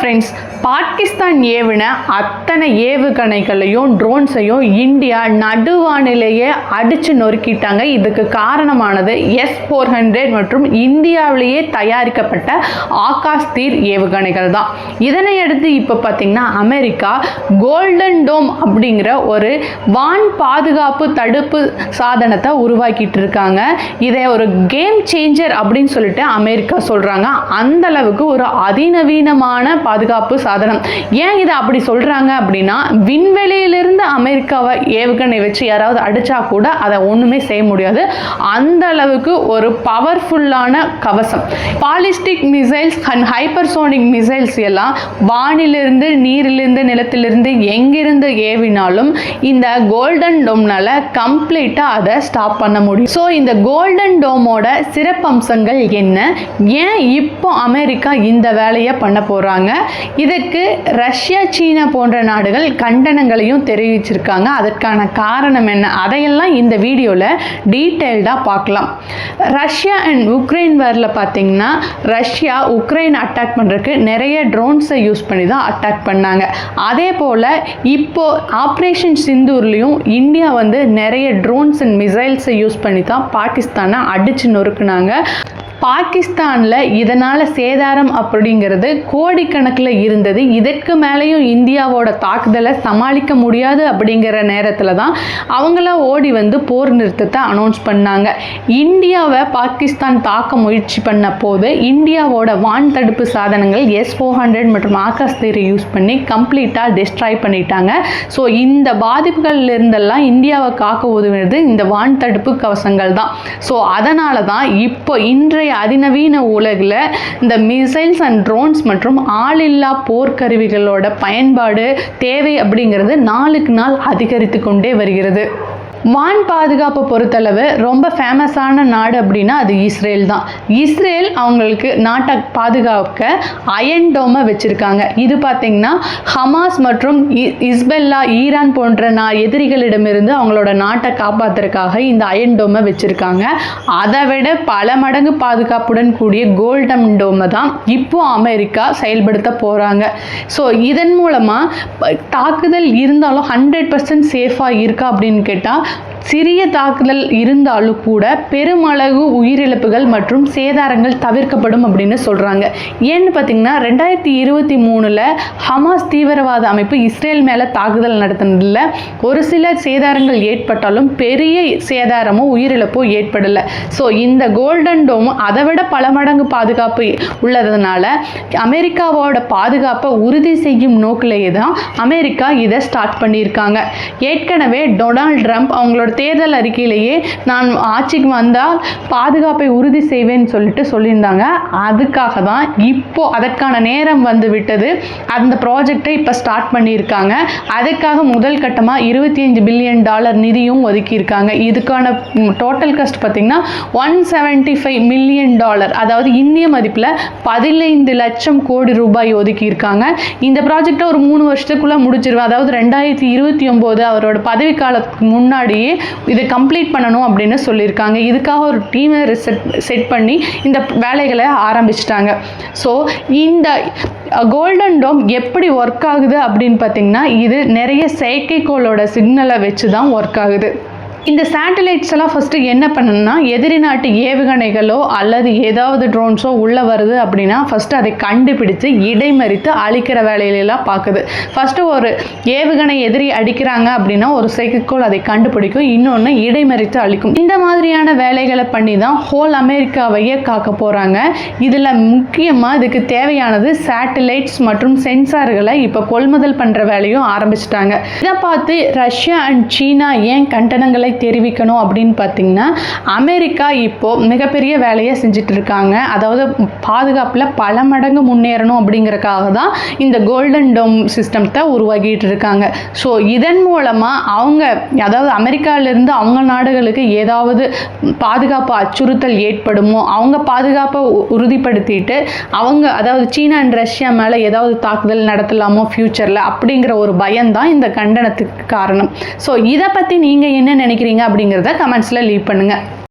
Friends Pakistan ஏவின அத்தனை ஏவுகணைகளையும் ட்ரோன்ஸையும் India நடுவானிலேயே அடித்து நொறுக்கிட்டாங்க. இதுக்கு காரணமானது எஸ் ஃபோர் ஹண்ட்ரட் மற்றும் இந்தியாவிலேயே தயாரிக்கப்பட்ட ஆகாஷ் தீர் ஏவுகணைகள் தான். இதனை அடுத்து இப்போ பார்த்திங்கன்னா அமெரிக்கா கோல்டன் டோம் அப்படிங்கிற ஒரு வான் பாதுகாப்பு தடுப்பு சாதனத்தை உருவாக்கிட்டு இருக்காங்க. இதை ஒரு கேம் சேஞ்சர் அப்படின்னு சொல்லிட்டு அமெரிக்கா சொல்கிறாங்க அந்தளவுக்கு ஒரு அதிநவீனமான பாதுகாப்பு சாதனம். ஏன் இதை அப்படி சொல்கிறாங்க அப்படின்னா விண்வெளியிலிருந்து அமெரிக்காவை ஏவுகணை வச்சு யாராவது அடித்தா கூட அதை ஒன்றுமே செய்ய முடியாது. அந்த அளவுக்கு ஒரு பவர்ஃபுல்லான கவசம். Ballistic missiles and hypersonic missiles எல்லாம் வானிலிருந்து நீரிலிருந்து நிலத்திலிருந்து எங்கிருந்து ஏவினாலும் இந்த கோல்டன் டோம்னால கம்ப்ளீட்டாக அதை ஸ்டாப் பண்ண முடியும். ஸோ இந்த கோல்டன் டோமோட சிறப்பம்சங்கள் என்ன? ஏன் இப்போ அமெரிக்கா இந்த வேலையை பண்ண போகிறாங்க இதற்கு ரஷ்யா சீனா போன்ற நாடுகள் கண்டனங்களையும் தெரிவிச்சிருக்காங்க. அதற்கான காரணம் என்ன? அதையெல்லாம் இந்த வீடியோவில் டீட்டெயில்டாக பார்க்கலாம். ரஷ்யா அண்ட் உக்ரைன் வேரில் பார்த்தீங்கன்னா ரஷ்யா உக்ரைன் அட்டாக் பண்ணுறதுக்கு நிறைய ட்ரோன்ஸை யூஸ் பண்ணி தான் அட்டாக் பண்ணாங்க. அதே போல் இப்போது ஆப்ரேஷன் சிந்தூர்லேயும் இந்தியா வந்து நிறைய ட்ரோன்ஸ் அண்ட் மிசைல்ஸை யூஸ் பண்ணி தான் பாகிஸ்தானை அடித்து நொறுக்குனாங்க. பாகிஸ்தானில் இதனால் சேதாரம் அப்படிங்கிறது கோடிக்கணக்கில் இருந்தது. இதற்கு மேலேயும் இந்தியாவோட தாக்குதலை சமாளிக்க முடியாது அப்படிங்கிற நேரத்தில் தான் அவங்களாம் ஓடி வந்து போர் நிறுத்தத்தை அனௌன்ஸ் பண்ணாங்க. இந்தியாவை பாகிஸ்தான் தாக்க முயற்சி பண்ண போது இந்தியாவோட வான் தடுப்பு சாதனங்கள் எஸ் ஃபோர் ஹண்ட்ரட் மற்றும் ஆகாஷ் தீரை யூஸ் பண்ணி கம்ப்ளீட்டாக டிஸ்ட்ராய் பண்ணிட்டாங்க. ஸோ இந்த பாதிப்புகள்ல இருந்தெல்லாம் இந்தியாவை காக்க உதவினது இந்த வான் தடுப்பு கவசங்கள் தான். ஸோ அதனால தான் இப்போ இன்றைய அதிநவீன உலகில் இந்த மிசைல்ஸ் அண்ட் ட்ரோன்ஸ் மற்றும் ஆளில்லா போர்க்கருவிகளோட பயன்பாடு தேவை அப்படிங்கிறது நாளுக்கு நாள் அதிகரித்து கொண்டே வருகிறது. வான் பாதுகாப்பை பொறுத்தளவு ரொம்ப ஃபேமஸான நாடு அப்படின்னா அது இஸ்ரேல் தான். இஸ்ரேல் அவங்களுக்கு நாட்டை பாதுகாக்க அயன் டோமை வச்சுருக்காங்க. இது பார்த்திங்கன்னா ஹமாஸ் மற்றும் இஸ்பெல்லா ஈரான் போன்ற நா எதிரிகளிடமிருந்து அவங்களோட நாட்டை காப்பாற்றுறதுக்காக இந்த அயன் டோமை வச்சுருக்காங்க. அதை விட பல மடங்கு பாதுகாப்புடன் கூடிய கோல்டன் டோமை தான் இப்போ அமெரிக்கா செயல்படுத்த போகிறாங்க ஸோ இதன் மூலமாக தாக்குதல் இருந்தாலும் ஹண்ட்ரட் பர்சன்ட் சேஃபாக இருக்கா அப்படின்னு கேட்டால் semana. சிறிய தாக்குதல் இருந்தாலும் கூட பெருமளவு உயிரிழப்புகள் மற்றும் சேதாரங்கள் தவிர்க்கப்படும் அப்படின்னு சொல்கிறாங்க ஏன்னு பார்த்தீங்கன்னா ரெண்டாயிரத்தி இருபத்தி மூணில் ஹமாஸ் தீவிரவாத அமைப்பு இஸ்ரேல் மேலே தாக்குதல் நடத்தினதில் ஒரு சில சேதாரங்கள் ஏற்பட்டாலும் பெரிய சேதாரமோ உயிரிழப்போ ஏற்படலை. ஸோ இந்த கோல்டன் டோம் அதை விட பல மடங்கு பாதுகாப்பு உள்ளதுனால அமெரிக்காவோட பாதுகாப்பை உறுதி செய்யும் நோக்கிலேயே தான் அமெரிக்கா இதை ஸ்டார்ட் பண்ணியிருக்காங்க. ஏற்கனவே டொனால்ட் ட்ரம்ப் அவங்களோட தேர்தல் அறிக்கையிலேயே நான் ஆட்சிக்கு வந்தால் பாதுகாப்பை உறுதி செய்வேன்னு சொல்லிட்டு சொல்லியிருந்தாங்க. அதுக்காக தான் இப்போ அதற்கான நேரம் வந்து விட்டது. அந்த ப்ராஜெக்டை இப்போ ஸ்டார்ட் பண்ணியிருக்காங்க. அதுக்காக முதல் கட்டமாக இருபத்தி அஞ்சு பில்லியன் டாலர் நிதியும் ஒதுக்கியிருக்காங்க. இதுக்கான டோட்டல் காஸ்ட் பார்த்திங்கன்னா one seventy five million dollar அதாவது இந்திய மதிப்பில் பதினைந்து லட்சம் கோடி ரூபாய் ஒதுக்கியிருக்காங்க. இந்த ப்ராஜெக்டை ஒரு மூணு வருஷத்துக்குள்ளே முடிச்சிருவேன். அதாவது ரெண்டாயிரத்தி இருபத்தி ஒம்போது அவரோட பதவி காலத்துக்கு முன்னாடியே இதை கம்ப்ளீட் பண்ணணும் அப்படின்னு சொல்லியிருக்காங்க. இதுக்காக ஒரு டீமை செட் செட் பண்ணி இந்த வேலைகளை ஆரம்பிச்சிட்டாங்க. ஸோ இந்த கோல்டன் டோம் எப்படி ஒர்க் ஆகுது அப்படின்னு பார்த்தீங்கன்னா இது நிறைய செயற்கைக்கோளோட சிக்னலை வச்சு தான் ஒர்க் ஆகுது. இந்த சேட்டலைட்ஸ் எல்லாம் ஃபஸ்ட்டு என்ன பண்ணணும்னா எதிரி நாட்டு ஏவுகணைகளோ அல்லது ஏதாவது ட்ரோன்ஸோ உள்ளே வருது அப்படின்னா ஃபஸ்ட்டு அதை கண்டுபிடிச்சு இடைமறித்து அழிக்கிற வேலையிலலாம் பார்க்குது ஃபஸ்ட்டு ஒரு ஏவுகணை எதிரி அடிக்கிறாங்க அப்படின்னா ஒரு செயற்கைக்கோள் அதை கண்டுபிடிக்கும் இன்னொன்று இடைமறித்து அழிக்கும். இந்த மாதிரியான வேலைகளை பண்ணி தான் ஹோல் அமெரிக்காவையே காக்க போகிறாங்க இதில் முக்கியமாக இதுக்கு தேவையானது சேட்டலைட்ஸ் மற்றும் சென்சார்களை இப்போ கொள்முதல் பண்ணுற வேலையும் ஆரம்பிச்சிட்டாங்க. இதை பார்த்து ரஷ்யா அண்ட் சீனா ஏன் கண்டனங்களை தெரிவிக்கணும் அப்படின்னு பார்த்தீங்கன்னா அமெரிக்கா இப்போ மிகப்பெரிய வேலையை செஞ்சுட்டு இருக்காங்க அதாவது பாதுகாப்பில் பல மடங்கு முன்னேறணும் அப்படிங்கிறக்காக தான் இந்த கோல்டன் டோம் சிஸ்டத்தை உருவாக்கிட்டு இருக்காங்க ஸோ இதன் மூலமாக அவங்க அதாவது அமெரிக்காவிலேருந்து அவங்க நாடுகளுக்கு ஏதாவது பாதுகாப்பு அச்சுறுத்தல் ஏற்படுமோ அவங்க பாதுகாப்பை உறுதிப்படுத்திட்டு அவங்க அதாவது சீனா அண்ட் ரஷ்யா மேலே ஏதாவது தாக்குதல் நடத்தலாமோ ஃப்யூச்சரில் அப்படிங்கிற ஒரு பயம்தான் இந்த கண்டனத்துக்கு காரணம். ஸோ இதை பற்றி நீங்கள் என்ன நினைக்கிறீங்க அப்படிங்கிறத கமெண்ட்ஸில் லீவ் பண்ணுங்கள்